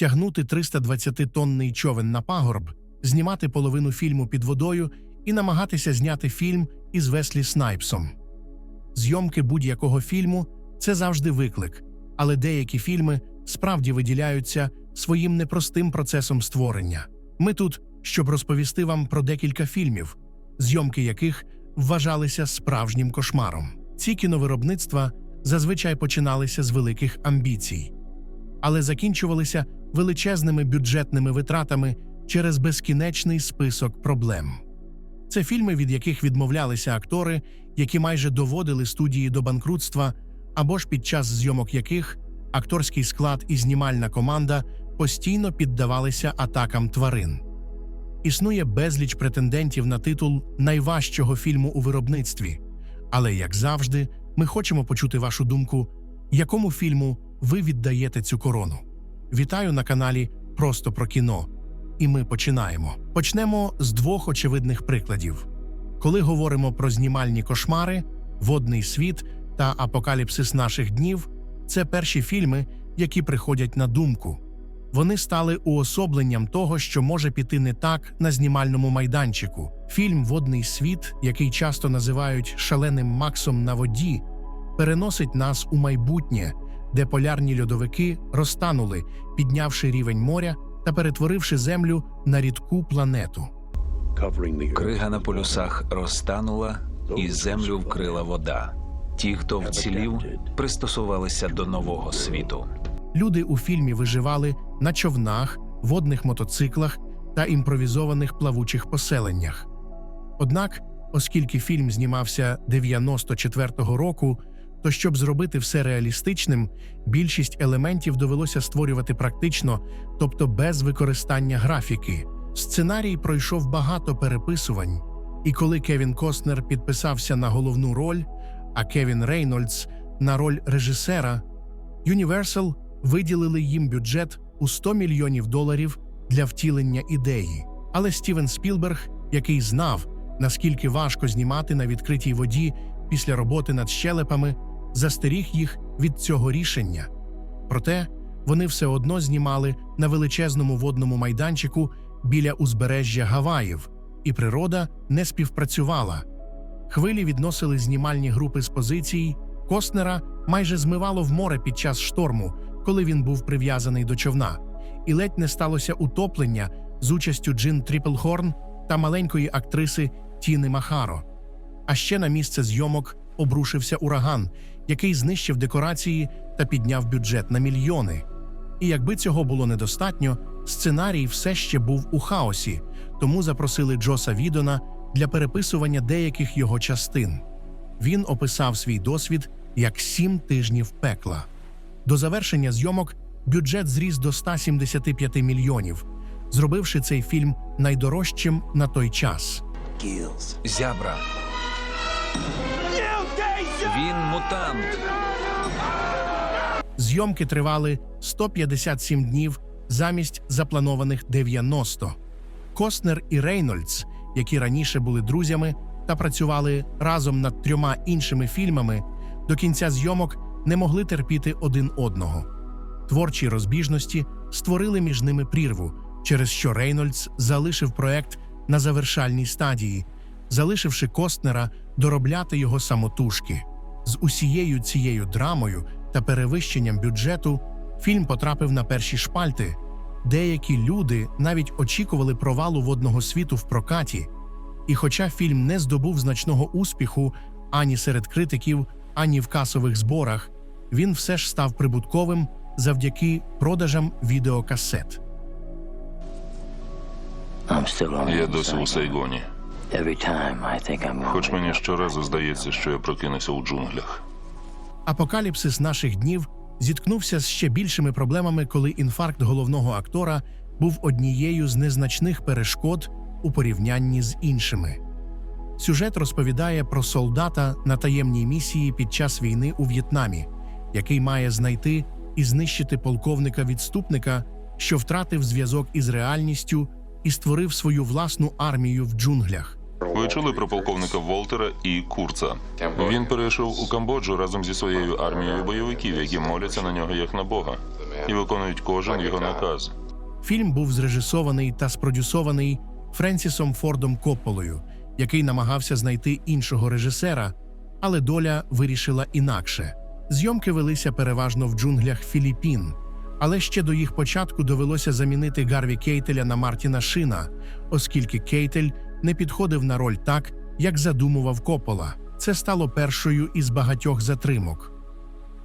тягнути 320-тонний човен на пагорб, знімати половину фільму під водою і намагатися зняти фільм із Веслі Снайпсом. Зйомки будь-якого фільму це завжди виклик, але деякі фільми справді виділяються своїм непростим процесом створення. Ми тут, щоб розповісти вам про декілька фільмів, зйомки яких вважалися справжнім кошмаром. Ці кіновиробництва зазвичай починалися з великих амбіцій, але закінчувалися величезними бюджетними витратами через безкінечний список проблем. Це фільми, від яких відмовлялися актори, які майже доводили студії до банкрутства, або ж під час зйомок яких акторський склад і знімальна команда постійно піддавалися атакам тварин. Існує безліч претендентів на титул найважчого фільму у виробництві. Але, як завжди, ми хочемо почути вашу думку, якому фільму ви віддаєте цю корону. Вітаю на каналі Просто про кіно. І ми починаємо. Почнемо з двох очевидних прикладів. Коли говоримо про знімальні кошмари, водний світ та апокаліпсис наших днів, це перші фільми, які приходять на думку. Вони стали уособленням того, що може піти не так на знімальному майданчику. Фільм Водний світ, який часто називають шаленим Максом на воді, переносить нас у майбутнє, де полярні льодовики розтанули, піднявши рівень моря та перетворивши землю на рідку планету. Крига на полюсах розтанула, і землю вкрила вода. Ті, хто вцілів, пристосувалися до нового світу. Люди у фільмі виживали на човнах, водних мотоциклах та імпровізованих плавучих поселеннях. Однак, оскільки фільм знімався 94-го року, то щоб зробити все реалістичним, більшість елементів довелося створювати практично, тобто без використання графіки. Сценарій пройшов багато переписувань, і коли Кевін Костнер підписався на головну роль, а Кевін Рейнольдс на роль режисера, Universal виділили їм бюджет у 100 мільйонів доларів для втілення ідеї. Але Стівен Спілберг, який знав, наскільки важко знімати на відкритій воді після роботи над щелепами, застеріг їх від цього рішення. Проте вони все одно знімали на величезному водному майданчику біля узбережжя Гаваїв, і природа не співпрацювала. Хвилі відносили знімальні групи з позицій. Костнера майже змивало в море під час шторму, коли він був прив'язаний до човна, і ледь не сталося утоплення з участю Джин Тріплхорн та маленької актриси Тіни Махаро. А ще на місце зйомок обрушився ураган, який знищив декорації та підняв бюджет на мільйони. І якби цього було недостатньо, сценарій все ще був у хаосі, тому запросили Джоса Відона для переписування деяких його частин. Він описав свій досвід як сім тижнів пекла. До завершення зйомок бюджет зріс до 175 мільйонів, зробивши цей фільм найдорожчим на той час. Зябра. Він мутант. Зйомки тривали 157 днів замість запланованих 90. Костнер і Рейнольдс, які раніше були друзями та працювали разом над трьома іншими фільмами, до кінця зйомок не могли терпіти один одного. Творчі розбіжності створили між ними прірву, через що Рейнольдс залишив проект на завершальній стадії, залишивши Костнера доробляти його самотужки. З усією цією драмою та перевищенням бюджету фільм потрапив на перші шпальти. Деякі люди навіть очікували провалу водного світу в прокаті. І хоча фільм не здобув значного успіху ані серед критиків, ані в касових зборах, він все ж став прибутковим завдяки продажам відеокасет. Я досі у Сайгоні. Хоч мені щоразу здається, що я прокинуся у джунглях. Апокаліпсис наших днів зіткнувся з ще більшими проблемами, коли інфаркт головного актора був однією з незначних перешкод у порівнянні з іншими. Сюжет розповідає про солдата на таємній місії під час війни у В'єтнамі, який має знайти і знищити полковника-відступника, що втратив зв'язок із реальністю і створив свою власну армію в джунглях. Ви чули про полковника Волтера і Курца? Він перейшов у Камбоджу разом зі своєю армією бойовиків, які моляться на нього як на Бога. і виконують кожен його наказ. Фільм був зрежисований та спродюсований Френсісом Фордом Копполою, який намагався знайти іншого режисера, але доля вирішила інакше. Зйомки велися переважно в джунглях Філіппін, але ще до їх початку довелося замінити Гарві Кейтеля на Мартіна Шина, оскільки Кейтель не підходив на роль так, як задумував Коппола. Це стало першою із багатьох затримок.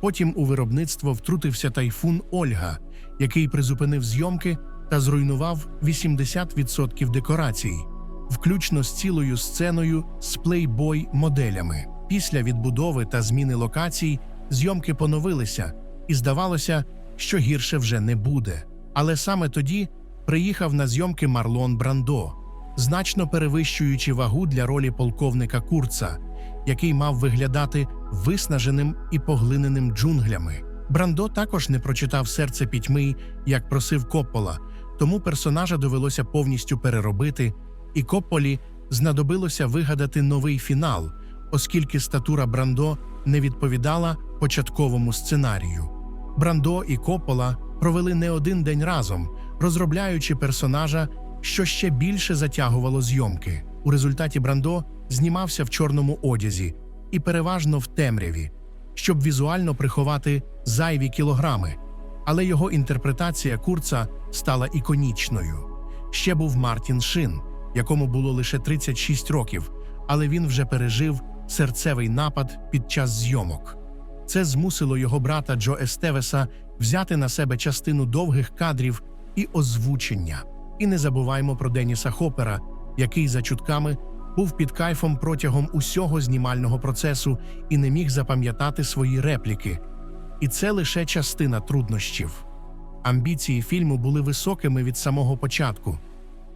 Потім у виробництво втрутився тайфун Ольга, який призупинив зйомки та зруйнував 80% декорацій, включно з цілою сценою з плейбой-моделями. Після відбудови та зміни локацій зйомки поновилися, і здавалося, що гірше вже не буде. Але саме тоді приїхав на зйомки Марлон Брандо, значно перевищуючи вагу для ролі полковника Курца, який мав виглядати виснаженим і поглиненим джунглями. Брандо також не прочитав серце пітьми, як просив Коппола, тому персонажа довелося повністю переробити, і Копполі знадобилося вигадати новий фінал, оскільки статура Брандо не відповідала початковому сценарію. Брандо і Коппола провели не один день разом, розробляючи персонажа, що ще більше затягувало зйомки. У результаті Брандо знімався в чорному одязі і переважно в темряві, щоб візуально приховати зайві кілограми. Але його інтерпретація Курца стала іконічною. Ще був Мартін Шин, якому було лише 36 років, але він вже пережив серцевий напад під час зйомок. Це змусило його брата Джо Естевеса взяти на себе частину довгих кадрів і озвучення. І не забуваймо про Деніса Хопера, який за чутками був під кайфом протягом усього знімального процесу і не міг запам'ятати свої репліки. І це лише частина труднощів. Амбіції фільму були високими від самого початку: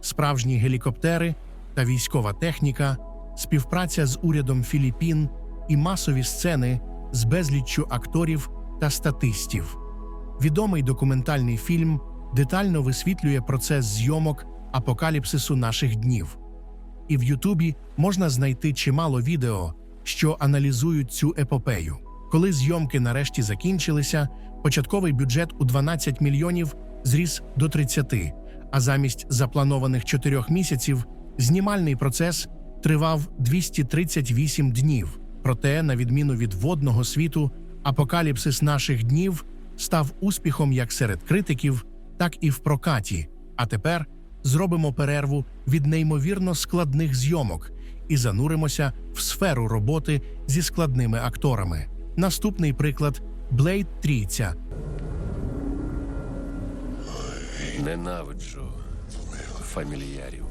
справжні гелікоптери та військова техніка, співпраця з урядом Філіппін і масові сцени з безліччю акторів та статистів. Відомий документальний фільм детально висвітлює процес зйомок апокаліпсису наших днів. І в Ютубі можна знайти чимало відео, що аналізують цю епопею. Коли зйомки нарешті закінчилися, початковий бюджет у 12 мільйонів зріс до 30, а замість запланованих 4 місяців знімальний процес тривав 238 днів. Проте, на відміну від водного світу, апокаліпсис наших днів став успіхом як серед критиків, так і в прокаті. А тепер зробимо перерву від неймовірно складних зйомок і зануримося в сферу роботи зі складними акторами. Наступний приклад Блейд Трійця. Ненавиджу фамільярів.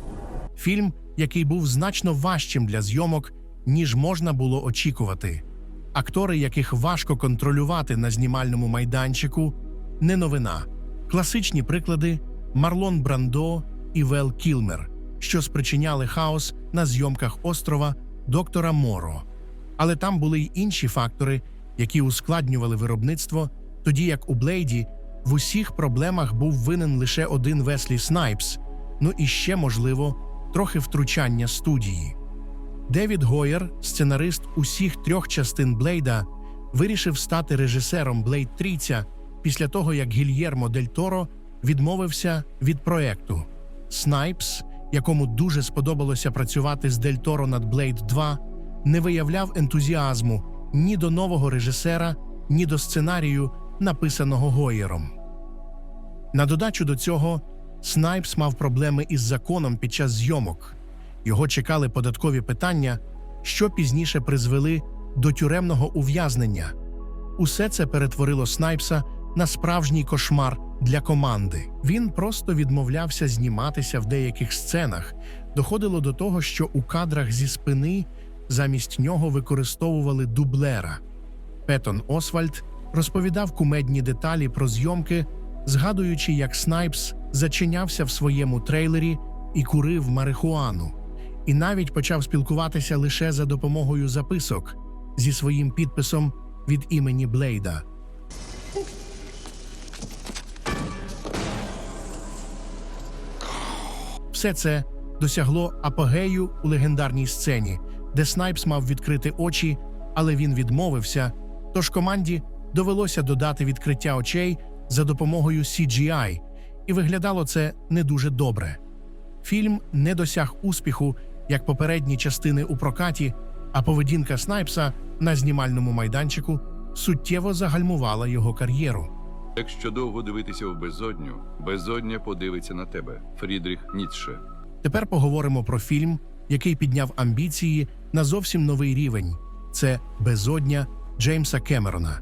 Фільм, який був значно важчим для зйомок, ніж можна було очікувати. Актори, яких важко контролювати на знімальному майданчику, не новина. Класичні приклади Марлон Брандо і Вел Кілмер, що спричиняли хаос на зйомках острова доктора Моро. Але там були й інші фактори, які ускладнювали виробництво, тоді як у Блейді в усіх проблемах був винен лише один Веслі Снайпс, ну і ще, можливо, трохи втручання студії. Девід Гойер, сценарист усіх трьох частин Блейда, вирішив стати режисером Блейд Трійця після того, як Гільєрмо Дель Торо відмовився від проекту. Снайпс, якому дуже сподобалося працювати з Дель Торо над Блейд 2, не виявляв ентузіазму ні до нового режисера, ні до сценарію, написаного Гойером. На додачу до цього, Снайпс мав проблеми із законом під час зйомок. Його чекали податкові питання, що пізніше призвели до тюремного ув'язнення. Усе це перетворило Снайпса на справжній кошмар для команди. Він просто відмовлявся зніматися в деяких сценах. Доходило до того, що у кадрах зі спини замість нього використовували дублера. Петон Освальд розповідав кумедні деталі про зйомки, згадуючи, як Снайпс зачинявся в своєму трейлері і курив марихуану, і навіть почав спілкуватися лише за допомогою записок зі своїм підписом від імені Блейда. Все це досягло апогею у легендарній сцені, де Снайпс мав відкрити очі, але він відмовився. Тож команді довелося додати відкриття очей за допомогою CGI, і виглядало це не дуже добре. Фільм не досяг успіху, як попередні частини у прокаті, а поведінка Снайпса на знімальному майданчику суттєво загальмувала його кар'єру. Якщо довго дивитися в безодню, безодня подивиться на тебе. Фрідріх Ніцше. Тепер поговоримо про фільм, який підняв амбіції на зовсім новий рівень. Це Безодня Джеймса Кемерона.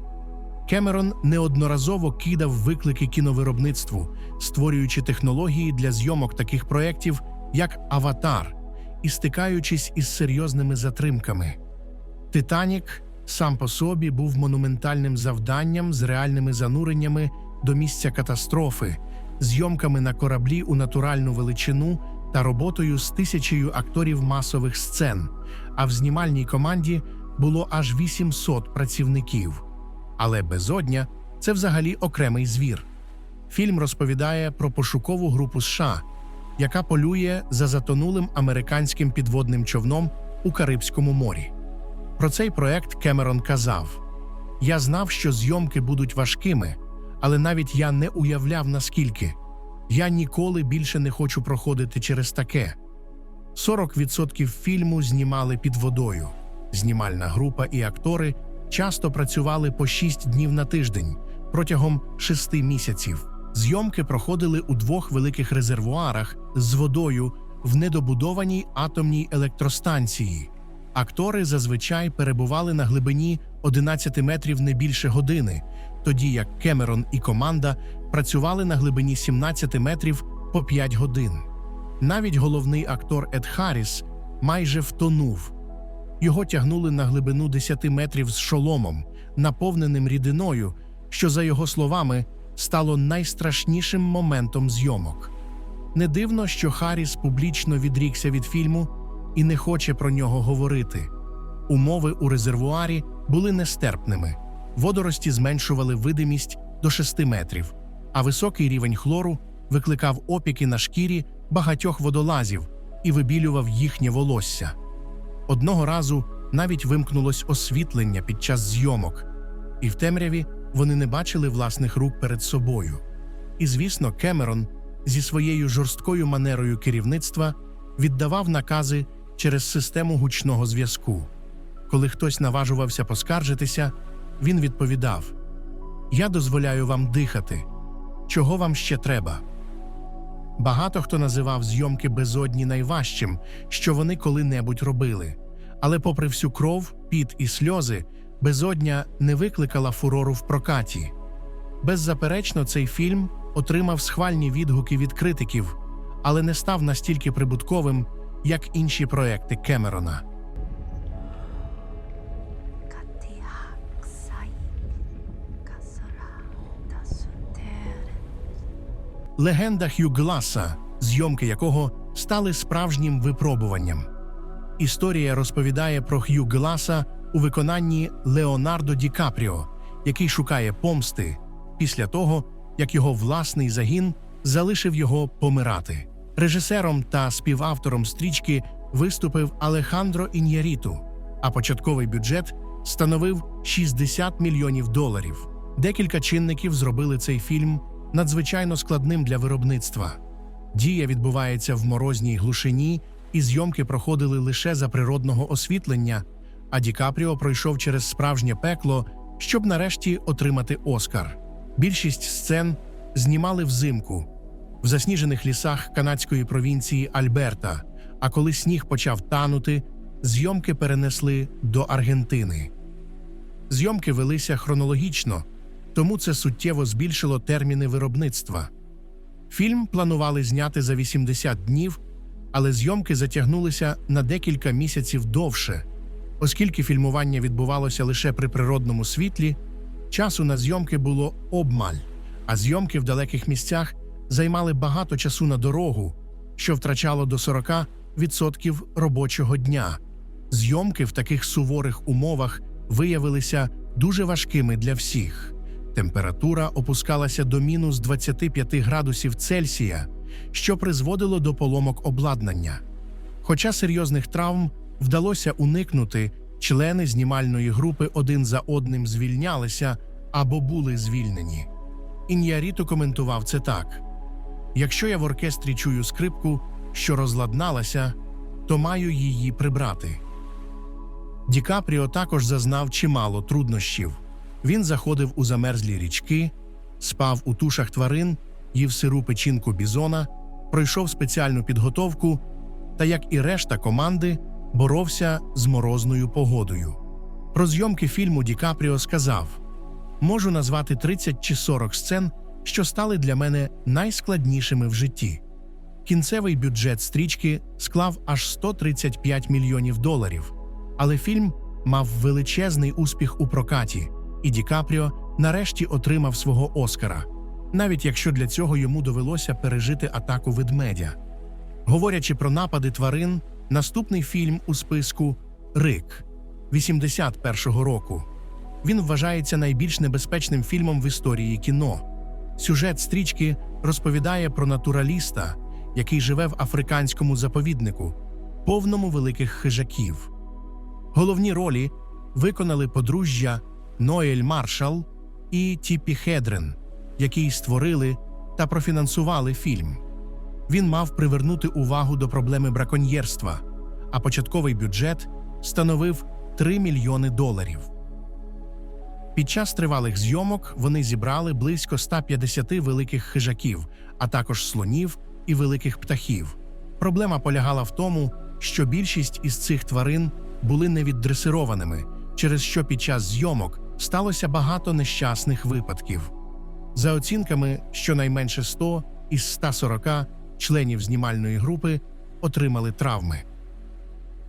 Кемерон неодноразово кидав виклики кіновиробництву, створюючи технології для зйомок таких проєктів, як Аватар, і стикаючись із серйозними затримками. Титанік сам по собі був монументальним завданням з реальними зануреннями до місця катастрофи, зйомками на кораблі у натуральну величину та роботою з тисячею акторів масових сцен. А в знімальній команді було аж 800 працівників. Але безодня це взагалі окремий звір. Фільм розповідає про пошукову групу США, яка полює за затонулим американським підводним човном у Карибському морі. Про цей проект Кемерон казав: Я знав, що зйомки будуть важкими, але навіть я не уявляв наскільки. Я ніколи більше не хочу проходити через таке. 40% фільму знімали під водою. Знімальна група і актори часто працювали по 6 днів на тиждень протягом 6 місяців. Зйомки проходили у двох великих резервуарах з водою в недобудованій атомній електростанції. Актори зазвичай перебували на глибині 11 метрів не більше години, тоді як Кемерон і команда працювали на глибині 17 метрів по 5 годин. Навіть головний актор Ед Харріс майже втонув. Його тягнули на глибину 10 метрів з шоломом, наповненим рідиною, що, за його словами, стало найстрашнішим моментом зйомок. Не дивно, що Харріс публічно відрікся від фільму і не хоче про нього говорити. Умови у резервуарі були нестерпними. Водорості зменшували видимість до 6 метрів, а високий рівень хлору викликав опіки на шкірі багатьох водолазів і вибілював їхнє волосся. Одного разу навіть вимкнулось освітлення під час зйомок, і в темряві вони не бачили власних рук перед собою. І, звісно, Кемерон зі своєю жорсткою манерою керівництва віддавав накази через систему гучного зв'язку. Коли хтось наважувався поскаржитися, він відповідав: Я дозволяю вам дихати. Чого вам ще треба? Багато хто називав зйомки безодні найважчим, що вони коли-небудь робили. Але, попри всю кров, піт і сльози, безодня не викликала фурору в прокаті. Беззаперечно, цей фільм отримав схвальні відгуки від критиків, але не став настільки прибутковим, як інші проекти Кемерона. Легенда Х'ю Гласа, зйомки якого стали справжнім випробуванням. Історія розповідає про Гласа у виконанні Леонардо Ді Капріо, який шукає помсти після того, як його власний загін залишив його помирати. Режисером та співавтором стрічки виступив Алехандро Ін'яріту, а початковий бюджет становив 60 мільйонів доларів. Декілька чинників зробили цей фільм надзвичайно складним для виробництва. Дія відбувається в морозній глушині, і зйомки проходили лише за природного освітлення, а Ді Капріо пройшов через справжнє пекло, щоб нарешті отримати Оскар. Більшість сцен знімали взимку в засніжених лісах канадської провінції Альберта. А коли сніг почав танути, зйомки перенесли до Аргентини. Зйомки велися хронологічно, тому це суттєво збільшило терміни виробництва. Фільм планували зняти за 80 днів, але зйомки затягнулися на декілька місяців довше, оскільки фільмування відбувалося лише при природному світлі, часу на зйомки було обмаль, а зйомки в далеких місцях займали багато часу на дорогу, що втрачало до 40% робочого дня. Зйомки в таких суворих умовах виявилися дуже важкими для всіх. Температура опускалася до мінус 25 градусів Цельсія, що призводило до поломок обладнання. Хоча серйозних травм вдалося уникнути, члени знімальної групи один за одним звільнялися або були звільнені. Ін'яріто коментував це так: якщо я в оркестрі чую скрипку, що розладналася, то маю її прибрати. Ді Капріо також зазнав чимало труднощів. Він заходив у замерзлі річки, спав у тушах тварин, їв сиру печінку бізона, пройшов спеціальну підготовку та, як і решта команди, боровся з морозною погодою. Про зйомки фільму Ді Капріо сказав: можу назвати 30 чи 40 сцен, що стали для мене найскладнішими в житті. Кінцевий бюджет стрічки склав аж 135 мільйонів доларів, але фільм мав величезний успіх у прокаті, і Ді Капріо нарешті отримав свого Оскара, навіть якщо для цього йому довелося пережити атаку ведмедя. Говорячи про напади тварин, наступний фільм у списку Рик 81-го року. Він вважається найбільш небезпечним фільмом в історії кіно. Сюжет стрічки розповідає про натураліста, який живе в африканському заповіднику, повному великих хижаків. Головні ролі виконали подружжя Ноель Маршал і Тіпі Хедрен, які створили та профінансували фільм. Він мав привернути увагу до проблеми браконьєрства, а початковий бюджет становив 3 мільйони доларів. Під час тривалих зйомок вони зібрали близько 150 великих хижаків, а також слонів і великих птахів. Проблема полягала в тому, що більшість із цих тварин були невіддресированими, через що під час зйомок сталося багато нещасних випадків. За оцінками, щонайменше 100 із 140 членів знімальної групи отримали травми.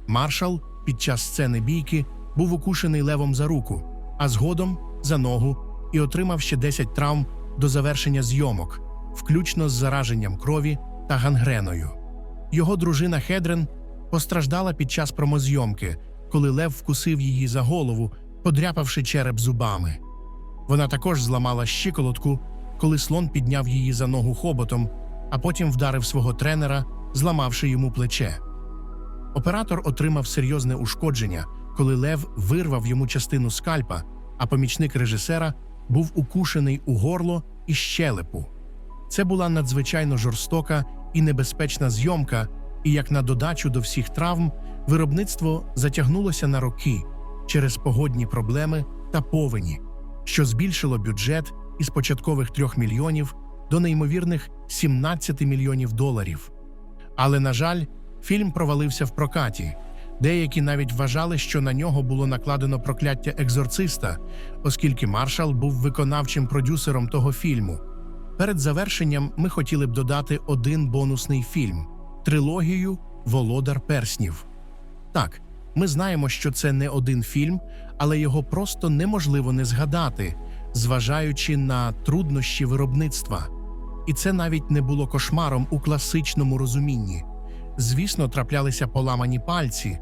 Маршал під час сцени бійки був укушений левом за руку, а згодом за ногу і отримав ще 10 травм до завершення зйомок, включно з зараженням крові та гангреною. Його дружина Хедрен постраждала під час промозйомки, коли лев вкусив її за голову, подряпавши череп зубами. Вона також зламала щиколотку, коли слон підняв її за ногу хоботом, а потім вдарив свого тренера, зламавши йому плече. Оператор отримав серйозне ушкодження, коли Лев вирвав йому частину скальпа, а помічник режисера був укушений у горло і щелепу. Це була надзвичайно жорстока і небезпечна зйомка, і як на додачу до всіх травм, виробництво затягнулося на роки через погодні проблеми та повені, що збільшило бюджет із початкових 3 мільйонів до неймовірних 17 мільйонів доларів. Але, на жаль, фільм провалився в прокаті. Деякі навіть вважали, що на нього було накладено прокляття екзорциста, оскільки Маршал був виконавчим продюсером того фільму. Перед завершенням ми хотіли б додати один бонусний фільм трилогію Володар Перснів. Так, ми знаємо, що це не один фільм, але його просто неможливо не згадати, зважаючи на труднощі виробництва. І це навіть не було кошмаром у класичному розумінні. Звісно, траплялися поламані пальці,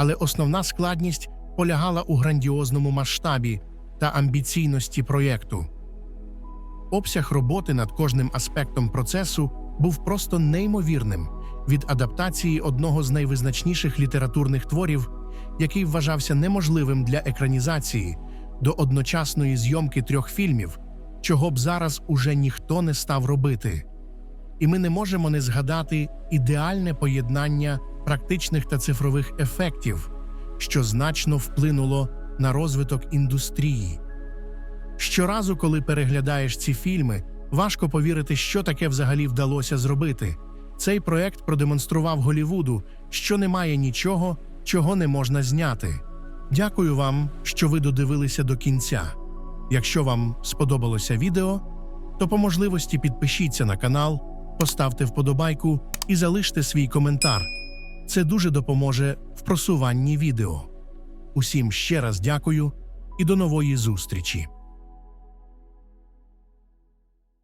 але основна складність полягала у грандіозному масштабі та амбіційності проєкту. Обсяг роботи над кожним аспектом процесу був просто неймовірним від адаптації одного з найвизначніших літературних творів, який вважався неможливим для екранізації, до одночасної зйомки трьох фільмів, чого б зараз уже ніхто не став робити. І ми не можемо не згадати ідеальне поєднання практичних та цифрових ефектів, що значно вплинуло на розвиток індустрії. Щоразу, коли переглядаєш ці фільми, важко повірити, що таке взагалі вдалося зробити. Цей проект продемонстрував Голівуду, що немає нічого, чого не можна зняти. Дякую вам, що ви додивилися до кінця. Якщо вам сподобалося відео, то по можливості підпишіться на канал, поставте вподобайку і залиште свій коментар. Це дуже допоможе в просуванні відео. Усім ще раз дякую і до нової зустрічі!